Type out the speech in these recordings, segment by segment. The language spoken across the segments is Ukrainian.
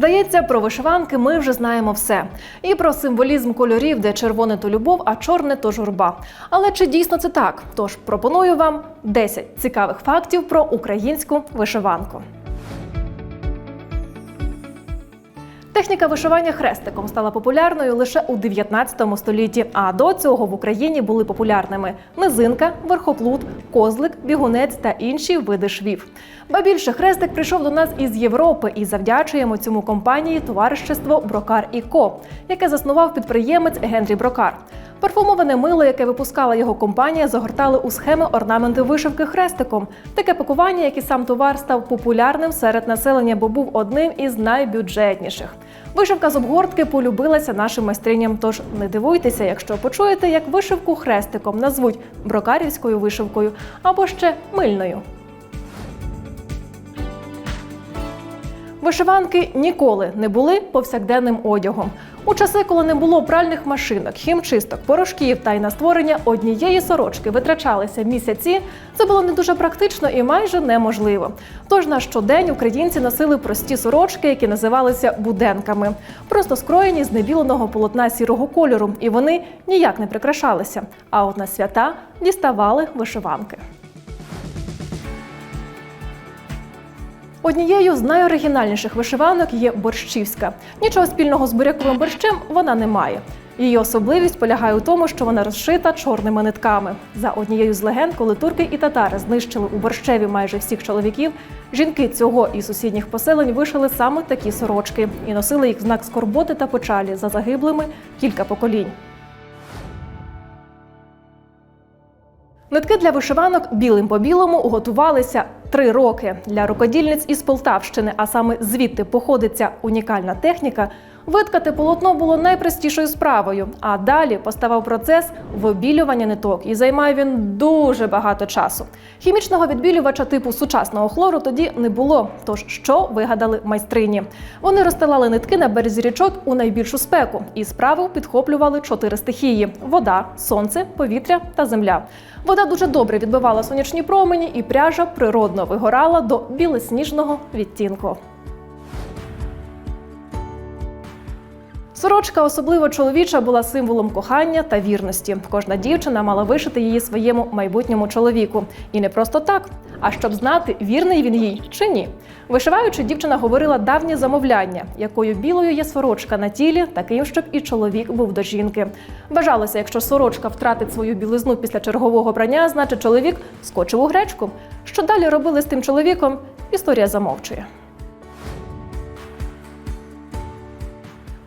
Здається, про вишиванки ми вже знаємо все. І про символізм кольорів, де червоне то любов, а чорне то журба. Але чи дійсно це так? Тож пропоную вам 10 цікавих фактів про українську вишиванку. Техніка вишивання хрестиком стала популярною лише у 19 столітті. А до цього в Україні були популярними низинка, верхоплут, козлик, бігунець та інші види швів. Ба більше хрестик прийшов до нас із Європи і завдячуємо цьому компанії товаришество Брокар і Ко, яке заснував підприємець Генрі Брокар. Парфумоване мило, яке випускала його компанія, загортали у схеми орнаменти вишивки хрестиком. Таке пакування, як і сам товар, став популярним серед населення, бо був одним із найбюджетніших. Вишивка з обгортки полюбилася нашим майстриням. Тож не дивуйтеся, якщо почуєте, як вишивку хрестиком назвуть брокарівською вишивкою або ще мильною. Вишиванки ніколи не були повсякденним одягом. У часи, коли не було пральних машинок, хімчисток, порошків та й на створення однієї сорочки витрачалися місяці, це було не дуже практично і майже неможливо. Тож на щодень українці носили прості сорочки, які називалися буденками, просто скроєні з небіленого полотна сірого кольору, і вони ніяк не прикрашалися. А от на свята діставали вишиванки. Однією з найоригінальніших вишиванок є борщівська. Нічого спільного з буряковим борщем вона не має. Її особливість полягає у тому, що вона розшита чорними нитками. За однією з легенд, коли турки і татари знищили у борщеві майже всіх чоловіків, жінки цього і сусідніх поселень вишили саме такі сорочки і носили їх в знак скорботи та печалі за загиблими кілька поколінь. Нитки для вишиванок білим по білому готувалися три роки. Для рукодільниць із Полтавщини, а саме звідти походиться унікальна техніка. Виткати полотно було найпростішою справою. А далі поставав процес вибілювання ниток, і займає він дуже багато часу. Хімічного відбілювача типу сучасного хлору тоді не було. Тож що вигадали майстрині? Вони розстилали нитки на березі річок у найбільшу спеку і справу підхоплювали чотири стихії: вода, сонце, повітря та земля. Вода дуже добре відбивала сонячні промені, і пряжа природно вигорала до білосніжного відтінку. Сорочка, особливо чоловіча, була символом кохання та вірності. Кожна дівчина мала вишити її своєму майбутньому чоловіку. І не просто так, а щоб знати, вірний він їй чи ні. Вишиваючи, дівчина говорила давнє замовляння, якою білою є сорочка на тілі, таким, щоб і чоловік був до жінки. Вважалося, якщо сорочка втратить свою білизну після чергового брання, значить чоловік скочив у гречку. Що далі робили з тим чоловіком? Історія замовчує.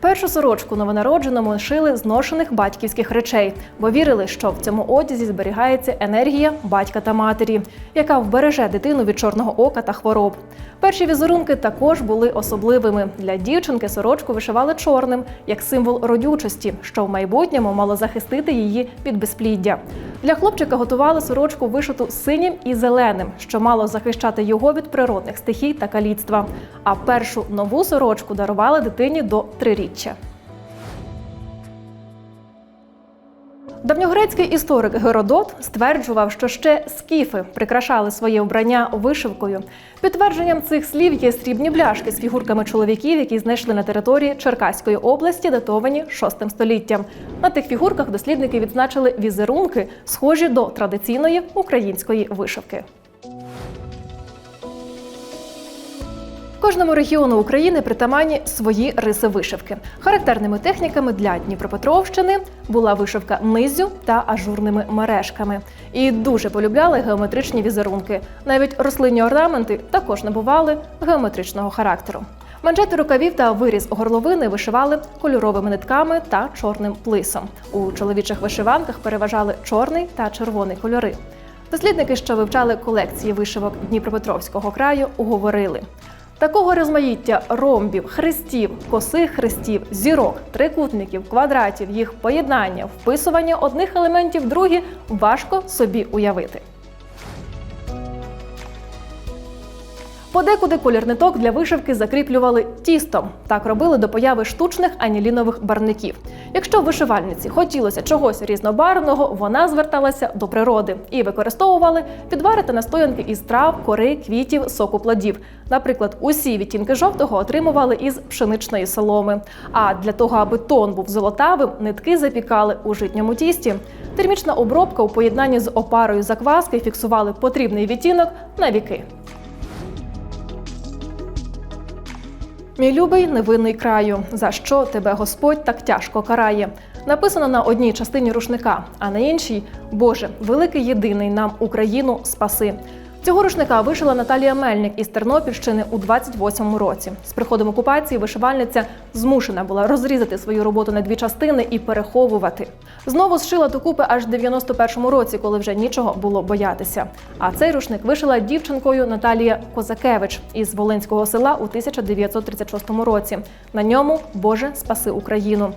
Першу сорочку новонародженому шили з ношених батьківських речей, бо вірили, що в цьому одязі зберігається енергія батька та матері, яка вбереже дитину від чорного ока та хвороб. Перші візерунки також були особливими. Для дівчинки сорочку вишивали чорним як символ родючості, що в майбутньому мало захистити її від безпліддя. Для хлопчика готували сорочку вишиту синім і зеленим, що мало захищати його від природних стихій та каліцтва. А першу нову сорочку дарували дитині до триріччя. Давньогрецький історик Геродот стверджував, що ще скіфи прикрашали своє вбрання вишивкою. Підтвердженням цих слів є срібні бляшки з фігурками чоловіків, які знайшли на території Черкаської області, датовані VI століттям. На тих фігурках дослідники відзначили візерунки, схожі до традиційної української вишивки. Кожному регіону України притаманні свої риси вишивки. Характерними техніками для Дніпропетровщини була вишивка низю та ажурними мережками. І дуже полюбляли геометричні візерунки. Навіть рослинні орнаменти також набували геометричного характеру. Манжети рукавів та виріз горловини вишивали кольоровими нитками та чорним плисом. У чоловічих вишиванках переважали чорний та червоний кольори. Дослідники, що вивчали колекції вишивок Дніпропетровського краю, говорили. Такого розмаїття ромбів, хрестів, косих хрестів, зірок, трикутників, квадратів, їх поєднання, вписування одних елементів в другі важко собі уявити. Подекуди колір ниток для вишивки закріплювали тістом. Так робили до появи штучних анілінових барників. Якщо вишивальниці хотілося чогось різнобарвного, вона зверталася до природи і використовували підварити настоянки із трав, кори, квітів, соку плодів. Наприклад, усі відтінки жовтого отримували із пшеничної соломи. А для того, аби тон був золотавим, нитки запікали у житньому тісті. Термічна обробка у поєднанні з опарою закваски фіксували потрібний відтінок на віки. Мій любий невинний краю, за що тебе Господь так тяжко карає. Написано на одній частині рушника, а на іншій Боже, великий єдиний нам Україну спаси. Цього рушника вишила Наталія Мельник із Тернопільщини у 28-му році. З приходом окупації вишивальниця змушена була розрізати свою роботу на дві частини і переховувати. Знову зшила докупи аж в 91-му році, коли вже нічого було боятися. А цей рушник вишила дівчинкою Наталія Козакевич із Волинського села у 1936 році. На ньому Боже спаси Україну.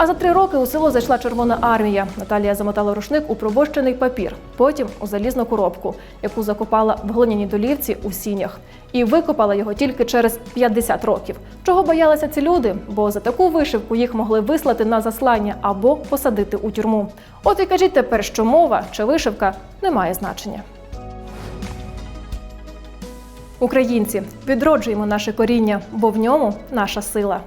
А за три роки у село зайшла Червона армія. Наталія замотала рушник у пробощений папір, потім у залізну коробку, яку закопала в глиняній долівці у сінях, і викопала його тільки через 50 років. Чого боялися ці люди? Бо за таку вишивку їх могли вислати на заслання або посадити у тюрму. От і кажіть тепер, що мова чи вишивка не має значення. Українці, відроджуємо наше коріння, бо в ньому наша сила.